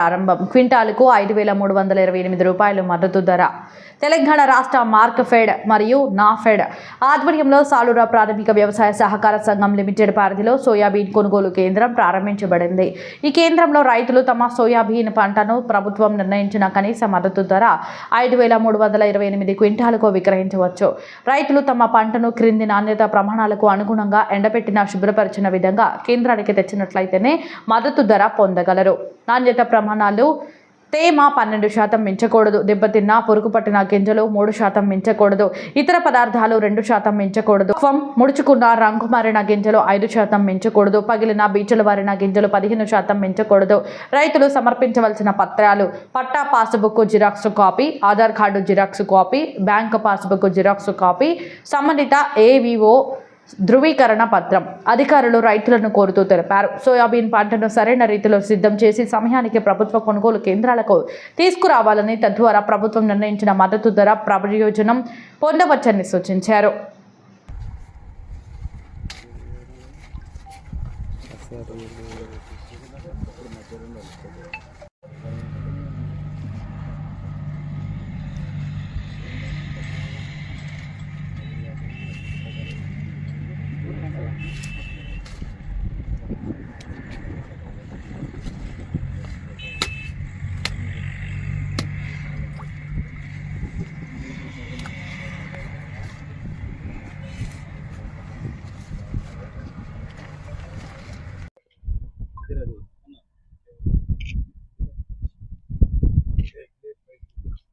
ప్రారంభం. క్వింటాలకు ఐదు వేల మూడు వందల ఇరవై ఎనిమిది రూపాయలు మద్దతు ధర. తెలంగాణ రాష్ట్ర మార్క్ఫెడ్ మరియు నాఫెడ్ ఆధ్వర్యంలో సాలూరా ప్రాథమిక వ్యవసాయ సహకార సంఘం లిమిటెడ్ పరిధిలో సోయాబీన్ కొనుగోలు కేంద్రం ప్రారంభించబడింది. ఈ కేంద్రంలో రైతులు తమ సోయాబీన్ పంటను ప్రభుత్వం నిర్ణయించిన కనీస మద్దతు ధర ఐదు వేల మూడు వందల ఇరవై ఎనిమిది క్వింటాలకు విక్రయించవచ్చు. రైతులు తమ పంటను క్రింది నాణ్యత ప్రమాణాలకు అనుగుణంగా ఎండబెట్టిన శుభ్రపరిచిన విధంగా కేంద్రానికి తెచ్చినట్లయితేనే మద్దతు ధర పొందగలరు. నాణ్యత ప్రమాణాలు తేమ పన్నెండు శాతం మించకూడదు దెబ్బతిన్న పొరుగు పట్టిన గింజలు మూడు శాతం మించకూడదు ఇతర పదార్థాలు రెండు శాతం మించకూడదు. క్వం ముడుచుకున్న రంగు మారిన గింజలు ఐదు శాతం మించకూడదు పగిలిన బీచలు వారిన గింజలు పదిహేను శాతం మించకూడదు. రైతులు సమర్పించవలసిన పత్రాలు పట్టా passbook xerox copy Aadhaar card xerox copy bank passbook xerox copy సంబంధిత ఏవిఓ ధృవీకరణ పత్రం. అధికారులు రైతులను కోరుతూ తెలిపారు. సోయాబీన్ పంటను సరైన రీతిలో సిద్ధం చేసి సమయానికి ప్రభుత్వ కొనుగోలు కేంద్రాలకు తీసుకురావాలని తద్వారా ప్రభుత్వం నిర్ణయించిన మద్దతు ధర ప్రయోజనం పొందవచ్చని సూచించారు.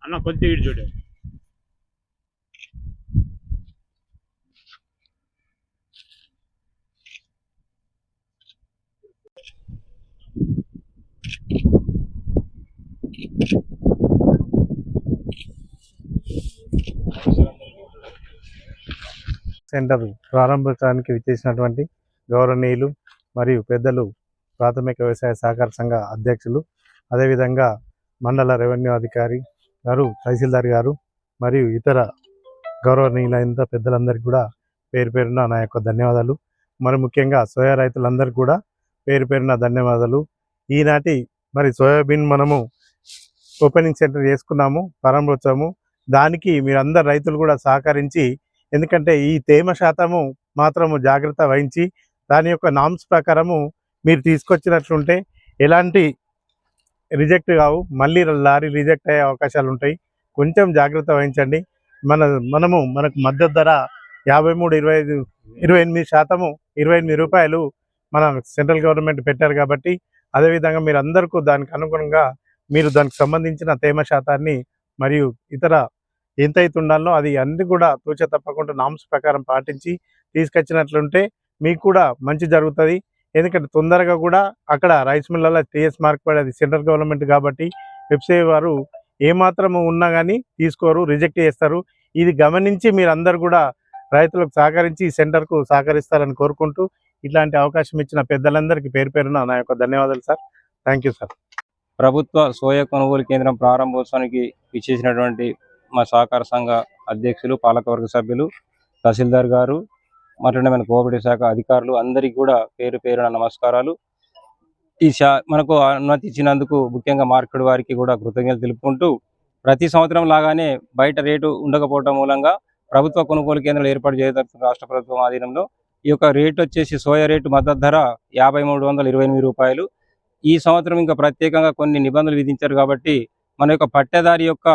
అన్న కొద్దిగా ఇటు చూడు. సెంటర్ ప్రారంభించడానికి విచ్చేసినటువంటి గౌరవనీయులు మరియు పెద్దలు ప్రాథమిక వ్యవసాయ సహకార సంఘ అధ్యక్షులు అదేవిధంగా మండల రెవెన్యూ అధికారి గారు తహసీల్దార్ గారు మరియు ఇతర గౌరవనీయులైన పెద్దలందరికీ కూడా పేరు పేరున నా యొక్క ధన్యవాదాలు. మరి ముఖ్యంగా సోయా రైతులందరికీ కూడా పేరు పేరున ధన్యవాదాలు. ఈనాటి మరి సోయాబీన్ మనము ఓపెనింగ్ సెంటర్ చేసుకున్నాము ప్రారంభోత్సవము. దానికి మీరందరు రైతులు కూడా సహకరించి ఎందుకంటే ఈ తేమ శాతము మాత్రము జాగ్రత్త వహించి దాని యొక్క నామ్స్ ప్రకారము మీరు తీసుకొచ్చినట్లుంటే ఎలాంటి రిజెక్ట్ కావు. మళ్ళీ లారీ రిజెక్ట్ అయ్యే అవకాశాలు ఉంటాయి. కొంచెం జాగ్రత్త వహించండి. మన మనము మనకు మద్దతు ధర యాభై మూడు ఇరవై ఐదు ఇరవై ఎనిమిది శాతము ఇరవై ఎనిమిది రూపాయలు మన సెంట్రల్ గవర్నమెంట్ పెట్టారు కాబట్టి అదేవిధంగా మీరు అందరికీ దానికి అనుగుణంగా మీరు దానికి సంబంధించిన తేమ శాతాన్ని మరియు ఇతర ఎంతైతే ఉండాలో అది అన్ని కూడా తూచ తప్పకుండా నామ్స్ ప్రకారం పాటించి తీసుకొచ్చినట్లుంటే మీకు కూడా మంచి జరుగుతుంది. ఎందుకంటే తొందరగా కూడా అక్కడ రైస్ మిల్లలో టీఎస్ మార్క్ పడేది సెంట్రల్ గవర్నమెంట్ కాబట్టి వెబ్సైట్ వారు ఏమాత్రము ఉన్నా కానీ తీసుకోరు రిజెక్ట్ చేస్తారు. ఇది గమనించి మీరు అందరు కూడా రైతులకు సహకరించి ఈ సెంటర్కు సహకరిస్తారని కోరుకుంటూ ఇట్లాంటి అవకాశం ఇచ్చిన పెద్దలందరికీ పేరు పేరున నా యొక్క ధన్యవాదాలు సార్. Thank you sir. ప్రభుత్వ సోయా కొనుగోలు కేంద్రం ప్రారంభోత్సవానికి ఇచ్చేసినటువంటి మా సహకార సంఘ అధ్యక్షులు పాలకవర్గ సభ్యులు తహసీల్దార్ గారు మరియు మన కోఆపరేటివ్ శాఖ అధికారులు అందరికీ కూడా పేరు పేరున నమస్కారాలు. ఈ శా మనకు అనుమతి ఇచ్చినందుకు ముఖ్యంగా మార్కెట్ వారికి కూడా కృతజ్ఞతలు తెలుపుకుంటూ ప్రతి సంవత్సరం లాగానే బయట రేటు ఉండకపోవడం మూలంగా ప్రభుత్వ కొనుగోలు కేంద్రాలు ఏర్పాటు చేయదలుచుకున్న రాష్ట్ర ప్రభుత్వం ఆధీనంలో ఈ యొక్క రేటు వచ్చేసి సోయా రేటు మద్దతు ధర యాభై మూడు వందల ఇరవై ఎనిమిది రూపాయలు. ఈ సంవత్సరం ఇంకా ప్రత్యేకంగా కొన్ని నిబంధనలు విధించారు కాబట్టి మన యొక్క పట్టేదారి యొక్క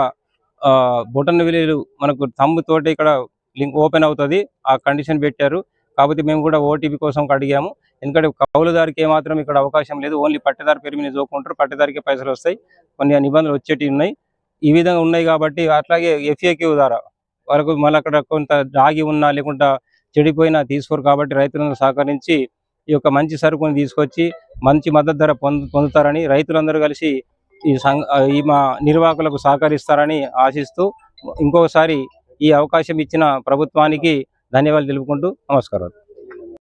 ఆ, బొటన్ విలువలు మనకు తమ్ముతోటి తోటి ఇక్కడ లింక్ ఓపెన్ అవుతుంది. ఆ కండిషన్ పెట్టారు. కాకపోతే మేము కూడా ఓటీపీ కోసం అడిగాము. ఎందుకంటే కౌలుదారికి ఏమాత్రం ఇక్కడ అవకాశం లేదు. ఓన్లీ పట్టేదారి పేరు మీద చూకుంటారు పట్టేదారికి పైసలు వస్తాయి. కొన్ని నిబంధనలు వచ్చేటివి ఉన్నాయి. ఈ విధంగా ఉన్నాయి కాబట్టి అట్లాగే ఎఫ్ఏక్యూ ద్వారా వరకు మళ్ళీ అక్కడ కొంత రాగి ఉన్నా లేకుండా చెడిపోయినా తీసుకోరు కాబట్టి రైతులందరూ సహకరించి ఈ యొక్క మంచి సరుకుని తీసుకొచ్చి మంచి మద్దతు ధర పొందుతారని రైతులందరూ కలిసి ఈ సంఘ ఈ మా నిర్వాహకులకు సహకరిస్తారని ఆశిస్తూ ఇంకొకసారి ఈ అవకాశం ఇచ్చిన ప్రభుత్వానికి ధన్యవాదాలు తెలుపుకుంటూ నమస్కారం